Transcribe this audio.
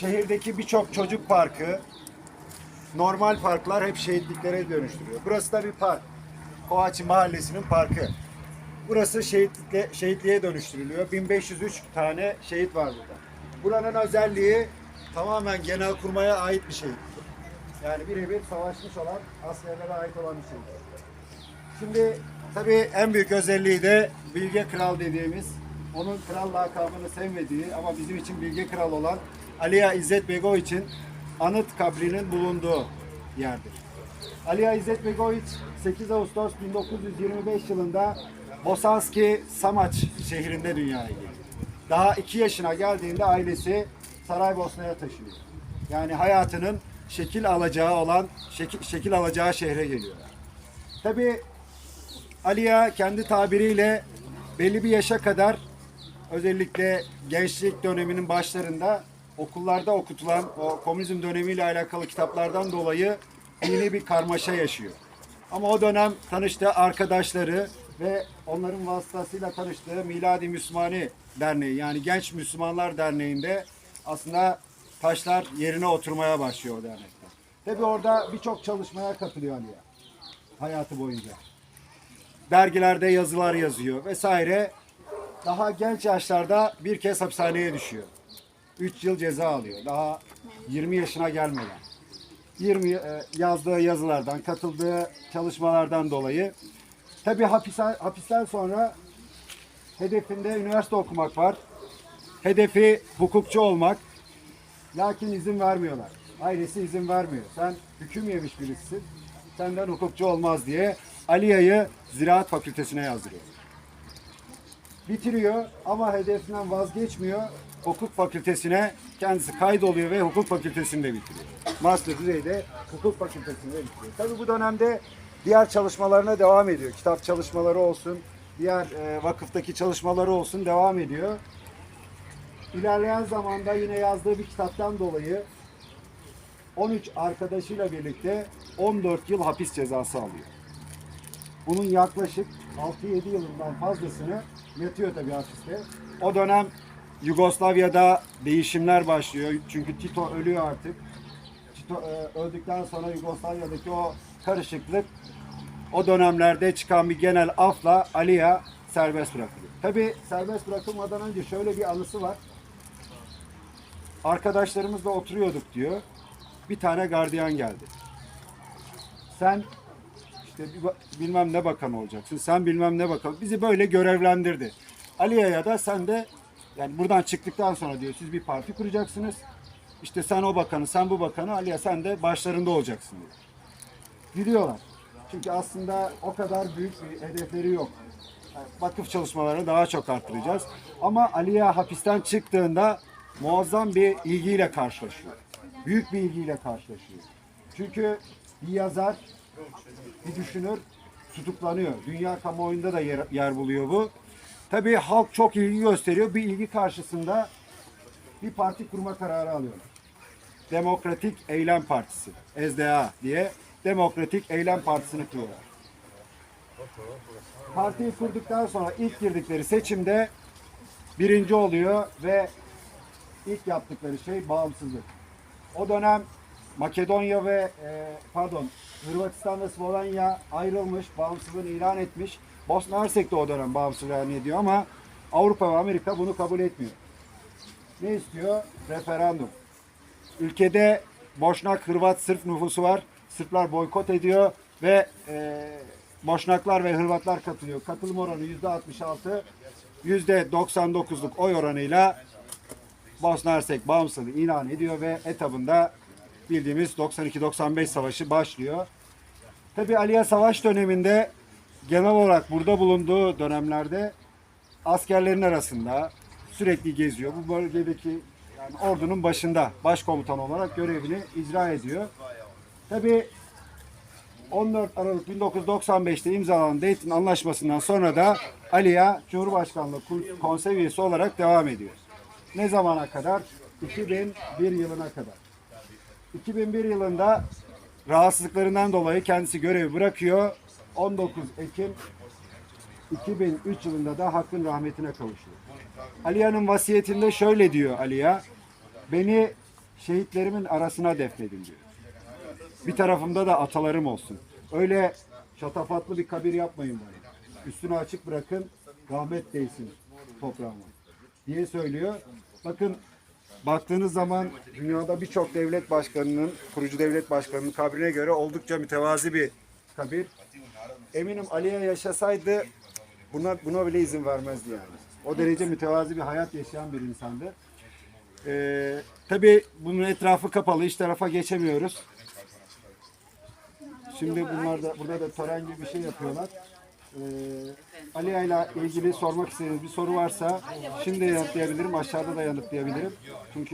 şehirdeki birçok çocuk parkı, normal parklar hep şehitliklere dönüştürüyor. Burası da bir park. Kovaçi Mahallesi'nin parkı. Burası şehitlikle, şehitliğe dönüştürülüyor. 1503 tane şehit var burada. Buranın özelliği tamamen genelkurmaya ait bir şehitlik. Yani birebir savaşmış olan askerlere ait olan bir şehitlik. Şimdi tabii en büyük özelliği de Bilge Kral dediğimiz, onun kral lakabını sevmediği ama bizim için Bilge Kral olan Aliya İzzet Begoviç'in anıt kabrinin bulunduğu yerdir. Aliya İzzet Begoviç 8 Ağustos 1925 yılında Bosanski Samaç şehrinde dünyaya geldi. Daha 2 yaşına geldiğinde ailesi Saraybosna'ya taşınıyor. Yani hayatının şekil alacağı olan şekil, şekil alacağı şehre geliyor. Tabii Aliya kendi tabiriyle belli bir yaşa kadar özellikle gençlik döneminin başlarında okullarda okutulan o komünizm dönemiyle alakalı kitaplardan dolayı dini bir karmaşa yaşıyor. Ama o dönem tanıştığı arkadaşları ve onların vasıtasıyla tanıştığı Miladi Müslümani Derneği yani Genç Müslümanlar Derneği'nde aslında taşlar yerine oturmaya başlıyor o dernekte. Tabi orada birçok çalışmaya katılıyor Aliya hayatı boyunca dergilerde yazılar yazıyor vesaire. Daha genç yaşlarda bir kez hapishaneye düşüyor. 3 yıl ceza alıyor. Daha 20 yaşına gelmeden. 20 e, yazdığı yazılardan, katıldığı çalışmalardan dolayı. Tabi hapisten, hapisten sonra hedefinde üniversite okumak var. Hedefi hukukçu olmak. Lakin izin vermiyorlar. Ailesi izin vermiyor. Sen hüküm yemiş birisisin. Senden hukukçu olmaz diye Aliya'yı Ziraat Fakültesine yazdırıyor. Bitiriyor ama hedefinden vazgeçmiyor. Hukuk fakültesine kendisi kaydoluyor ve hukuk fakültesinde bitiriyor. Master düzeyde hukuk fakültesinde bitiriyor. Tabii bu dönemde diğer çalışmalarına devam ediyor. Kitap çalışmaları olsun, diğer e, vakıftaki çalışmaları olsun devam ediyor. İlerleyen zamanda yine yazdığı bir kitaptan dolayı 13 arkadaşıyla birlikte 14 yıl hapis cezası alıyor. Bunun yaklaşık 6-7 yılından fazlasını yatıyor tabii hapiste. O dönem Yugoslavya'da değişimler başlıyor. Çünkü Tito ölüyor artık. Tito e, öldükten sonra Yugoslavya'daki o karışıklık o dönemlerde çıkan bir genel afla Aliya serbest bırakılıyor. Tabii serbest bırakılmadan önce şöyle bir anısı var. Arkadaşlarımızla oturuyorduk diyor. Bir tane gardiyan geldi. Sen işte bilmem ne bakan olacaksın. Sen bilmem ne bakan. Bizi böyle görevlendirdi. Aliye'ye da sen de yani buradan çıktıktan sonra diyor siz bir parti kuracaksınız. İşte sen o bakanı, sen bu bakanı, Aliye sen de başlarında olacaksın diyor. Gidiyorlar. Çünkü aslında o kadar büyük bir hedefleri yok. Yani vakıf çalışmalarını daha çok arttıracağız. Ama Aliye hapisten çıktığında muazzam bir ilgiyle karşılaşıyor. Büyük bir ilgiyle karşılaşıyor. Çünkü bir yazar, bir düşünür tutuklanıyor. Dünya kamuoyunda da yer, yer buluyor bu. Tabii halk çok ilgi gösteriyor. Bir ilgi karşısında bir parti kurma kararı alıyorlar. Demokratik Eylem Partisi, SDA diye Demokratik Eylem Partisi'ni kuruyorlar. Partiyi kurduktan sonra ilk girdikleri seçimde birinci oluyor ve ilk yaptıkları şey bağımsızlık. O dönem Makedonya ve e, pardon Hırvatistan ve Slovenya ayrılmış, bağımsızlığını ilan etmiş. Bosna Hersek de o dönem bağımsızlığı ilan ediyor ama Avrupa ve Amerika bunu kabul etmiyor. Ne istiyor? Referandum. Ülkede Boşnak, Hırvat, Sırp nüfusu var. Sırplar boykot ediyor ve e, Boşnaklar ve Hırvatlar katılıyor. Katılım oranı yüzde 66, yüzde 99'luk oy oranıyla Bosna Hersek bağımsızlığı ilan ediyor ve etabında bildiğimiz 92-95 savaşı başlıyor. Tabi Aliye Savaş döneminde genel olarak burada bulunduğu dönemlerde askerlerin arasında sürekli geziyor. Bu bölgedeki yani ordunun başında başkomutan olarak görevini icra ediyor. Tabi 14 Aralık 1995'te imzalanan Dayton Anlaşması'ndan sonra da Aliye Cumhurbaşkanlığı konsey üyesi olarak devam ediyor. Ne zamana kadar? 2001 yılına kadar. 2001 yılında rahatsızlıklarından dolayı kendisi görevi bırakıyor. 19 Ekim 2003 yılında da hakkın rahmetine kavuşuyor. Aliya'nın vasiyetinde şöyle diyor Aliya. Beni şehitlerimin arasına defnedin diyor. Bir tarafımda da atalarım olsun. Öyle şatafatlı bir kabir yapmayın bana. Üstünü açık bırakın, rahmet değsin toprağıma diye söylüyor. Bakın baktığınız zaman dünyada birçok devlet başkanının, kurucu devlet başkanının kabrine göre oldukça mütevazi bir kabir. Eminim Aliye yaşasaydı buna, buna bile izin vermezdi yani. O derece mütevazi bir hayat yaşayan bir insandı. Ee, tabii bunun etrafı kapalı, iç tarafa geçemiyoruz. Şimdi bunlar da burada da tören gibi bir şey yapıyorlar. Ee, Aliye ile ilgili sormak istediğiniz bir soru varsa şimdi yanıtlayabilirim, aşağıda da yanıtlayabilirim. Çünkü